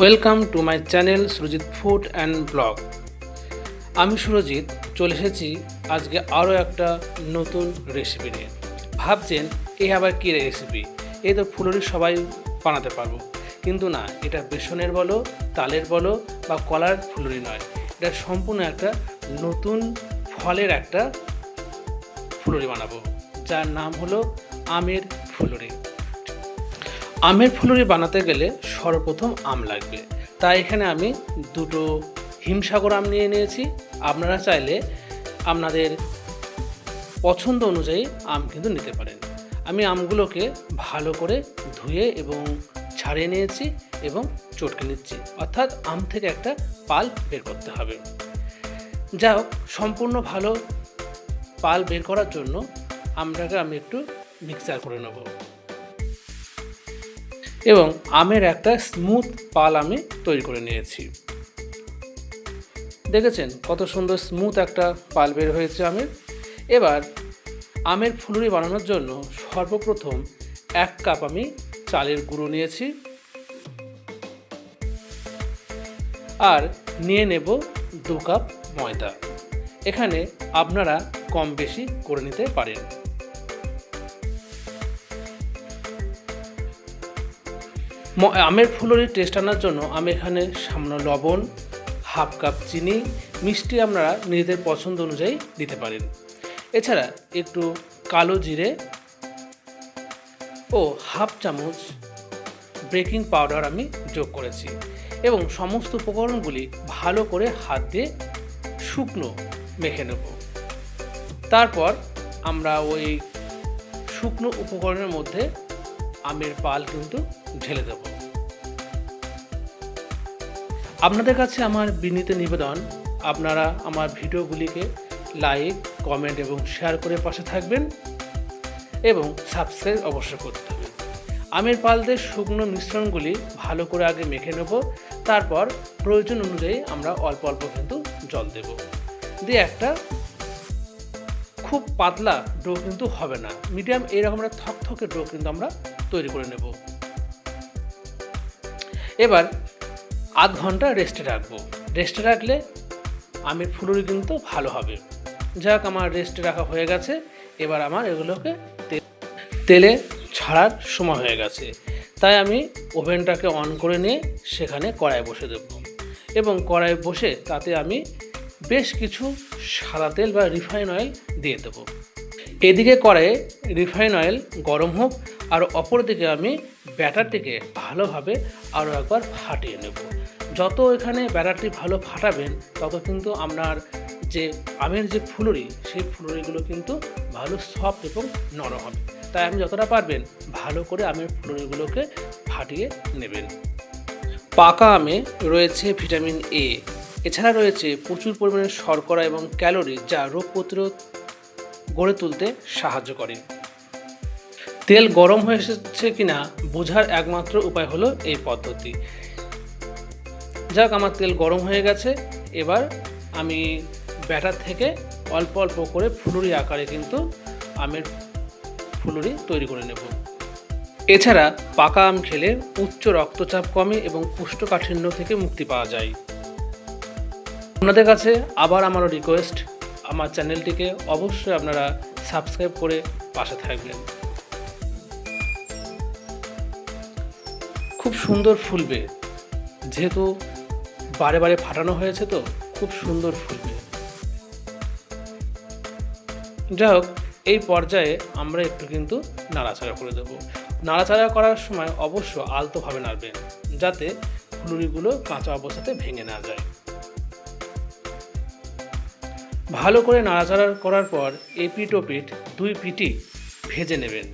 Welcome to my channel Surajit food and blog আমি সুরজিৎ, চলে এসেছি আজকে আরও একটা নতুন রেসিপি নিয়ে। ভাবছেন এই আবার কী রেসিপি এই তো ফুলুরি সবাই বানাতে পারব। কিন্তু না, এটা বেসনের বলো, তালের বলো, বা কলার ফুলুরি নয়। এটা সম্পূর্ণ একটা নতুন ফলের একটা ফুলুরি বানাবো, যার নাম হলো আমের ফুলুরি। আমের ফুলুরি বানাতে গেলে সর্বপ্রথম আম লাগবে। তাই এখানে আমি দুটো হিমসাগর আম নিয়ে নিয়েছি আপনারা চাইলে আপনাদের পছন্দ অনুযায়ী আম কিন্তু নিতে পারেন। আমি আমগুলোকে ভালো করে ধুয়ে এবং ছাড়িয়ে নিয়েছি এবং চটকে নিচ্ছি। অর্থাৎ আম থেকে একটা পাল বের করতে হবে। যা হোক, সম্পূর্ণ ভালো পাল বের করার জন্য আমটাকে আমি একটু মিক্সচার করে নেব। এবং আমের একটা স্মুথ পাল আমি তৈরি করে নিয়েছি। দেখেছেন কত সুন্দর স্মুথ একটা পাল বের হয়েছে আমের? এবার আমের ফুলুরি বানানোর জন্য সর্বপ্রথম এক কাপ আমি চালের গুঁড়ো নিয়েছি। আর নিয়ে নেব দু কাপ ময়দা। এখানে আপনারা কম বেশি করে নিতে পারেন। আমের ফুলুরির টেস্ট আনার জন্য আমি এখানে সামান্য লবণ হাফ কাপ চিনি, মিষ্টি আপনারা নিজেদের পছন্দ অনুযায়ী দিতে পারেন। এছাড়া একটু কালো জিরে ও হাফ চামচ বেকিং পাউডার আমি যোগ করেছি এবং সমস্ত উপকরণগুলি ভালো করে হাত দিয়ে শুকনো মেখে নেব। তারপর আমরা ওই শুকনো উপকরণের মধ্যে আমের পাল কিন্তু ঢেলে দেব। আপনাদের কাছে আমার বিনীত নিবেদন, আপনারা আমার ভিডিওগুলিকে লাইক কমেন্ট এবং শেয়ার করে পাশে থাকবেন এবং সাবস্ক্রাইব অবশ্যই করতে হবে। আমের পাল দিয়ে শুকনো মিশ্রণগুলি ভালো করে আগে মেখে নেব, তারপর প্রয়োজন অনুযায়ী আমরা অল্প অল্প কিন্তু জল দেব। দিয়ে একটা খুব পাতলা ডো কিন্তু হবে না, মিডিয়াম এইরকম একটা থকথকে ডো কিন্তু আমরা তৈরি করে নেব। এবার আধ ঘণ্টা রেস্টে রাখব। রেস্টে রাখলে আমের ফুলুরি কিন্তু ভালো হবে। যাক, আমার রেস্টে রাখা হয়ে গেছে। এবার আমার এগুলোকে তেলে ছাড়ার সময় হয়ে গেছে। তাই আমি ওভেনটাকে অন করে নিয়ে সেখানে কড়াই বসে দেব। এবং কড়াই বসে তাতে আমি বেশ কিছু সাদা তেল বা রিফাইন অয়েল দিয়ে দেবো। এদিকে কড়াইয়ে রিফাইন অয়েল গরম হোক, আর অপরদিকে আমি ব্যাটারটিকে ভালোভাবে আরও একবার ফাটিয়ে নেব। যত এখানে ব্যাটারটি ভালো ফাটাবেন, তত কিন্তু আপনার যে আমের যে ফুলুরি, সেই ফুলুরিগুলো কিন্তু ভালো সফট এবং নরম হবে। তাই আপনি যতটা পারবেন ভালো করে আমের ফুলুরিগুলোকে ফাটিয়ে নেবেন। পাকা আমে রয়েছে ভিটামিন এ এছাড়া রয়েছে প্রচুর পরিমাণে শর্করা এবং ক্যালোরি যা রোগ প্রতিরোধ গড়ে তুলতে সাহায্য করে। তেল গরম হয়ে এসেছে কিনা বোঝার একমাত্র উপায় হলো এই পদ্ধতি। যাক, আমার তেল গরম হয়ে গেছে। এবার আমি ব্যাটার থেকে অল্প অল্প করে ফুলুরি আকারে কিন্তু আমের ফুলুরি তৈরি করে নেব। এছাড়া পাকা আম খেলে উচ্চ রক্তচাপ কমে এবং কোষ্ঠকাঠিন্য থেকে মুক্তি পাওয়া যায়। আপনাদের কাছে আবার আমারও রিকোয়েস্ট আমার চ্যানেলটিকে অবশ্যই আপনারা সাবস্ক্রাইব করে পাশে থাকবেন। খুব সুন্দর ফুলবে যেহেতু বারে বারে ফাটানো হয়েছে তো, খুব সুন্দর ফুলবে যাই হোক, এই পর্যায়ে আমরা একটু কিন্তু নাড়াচাড়া করে দেবো। নাড়াচাড়া করার সময় অবশ্য আলতোভাবে নাড়বেন, যাতে ফুলুরিগুলো কাঁচা অবস্থাতে ভেঙে না যায়। ভালো করে নাড়াচাড়া করার পর এপিট ও পিঠ দুই পিঠই ভেজে নেবেন।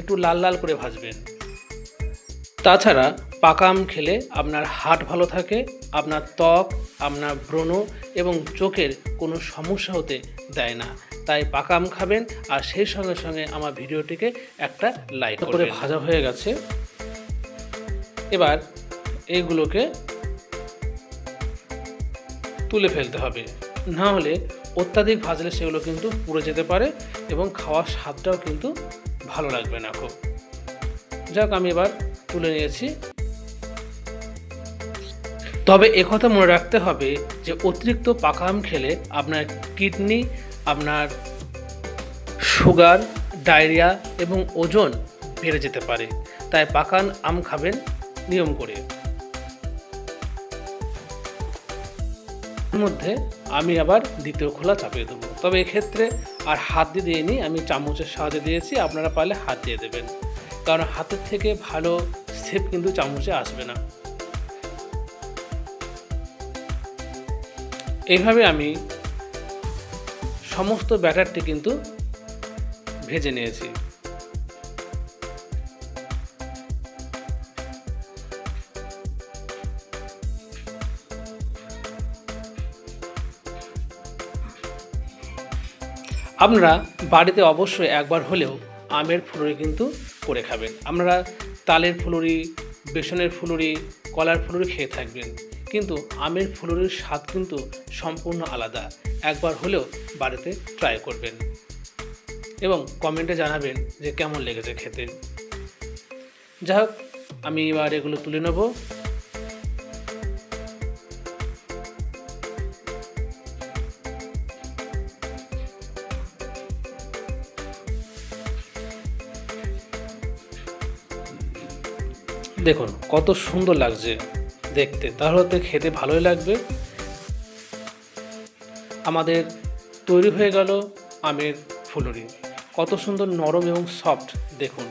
একটু লাল লাল করে ভাজবেন। তাছাড়া পাকা আম খেলে আপনার হার্ট ভালো থাকে আপনার ত্বক আপনার ব্রণ এবং চোখের কোনো সমস্যা হতে দেয় না। তাই পাকা আম খাবেন আর সেই সঙ্গে সঙ্গে আমার ভিডিওটিকে একটা লাইক করে ভাজা হয়ে গেছে। এবার এইগুলোকে তুলে ফেলতে হবে। না হলে অত্যাধিক ভাজলে সেগুলো কিন্তু পুড়ে যেতে পারে এবং খাওয়ার স্বাদটাও কিন্তু ভালো লাগবে না খুব। যাক আমি এবার তুলে নিয়েছি। তবে একথা মনে রাখতে হবে যে, অতিরিক্ত পাকা আম খেলে আপনার কিডনি, আপনার সুগার, ডায়রিয়া এবং ওজন বেড়ে যেতে পারে। তাই পাকান আম খাবেন নিয়ম করে। মধ্যে আমি আবার দ্বিতীয় খোলা চাপিয়ে দেবো। তবে এক্ষেত্রে আর হাত দিয়ে দিয়ে নিই আমি চামচের সাহায্যে দিয়েছি, আপনারা পারলে হাত দিয়ে দেবেন। কারণ হাতের থেকে ভালো সেপ কিন্তু চামচে আসবে না। এইভাবে আমি সমস্ত ব্যাটারটি কিন্তু ভেজে নিয়েছি। আপনারা বাড়িতে অবশ্যই একবার হলেও আমের ফুলুরি কিন্তু করে খাবেন। আপনারা তালের ফুলুরি, বেসনের ফুলুরি, কলার ফুলুরি খেয়ে থাকবেন। কিন্তু আমের ফুলুরির স্বাদ কিন্তু সম্পূর্ণ আলাদা। একবার হলেও বাড়িতে ট্রাই করবেন। এবং কমেন্টে জানাবেন যে কেমন লেগেছে খেতে। যাই হোক, আমি এবার এগুলো তুলে নেব। দেখুন, কত সুন্দর লাগছে দেখতে। তাহলে তো খেতে ভালোই লাগবে। আমাদের তৈরি হয়ে গেল আমের ফুলুরি। কত সুন্দর নরম এবং সফট দেখুন।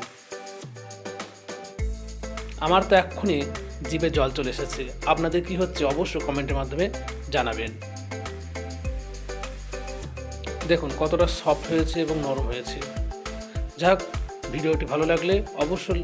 আমার তো এক্ষুনি জিভে জল চলে এসেছে। আপনাদের কি হচ্ছে অবশ্যই কমেন্টের মাধ্যমে জানাবেন। দেখুন, কতটা সফট হয়েছে এবং নরম হয়েছে। যাক, ভিডিওটি ভালো লাগলে অবশ্যই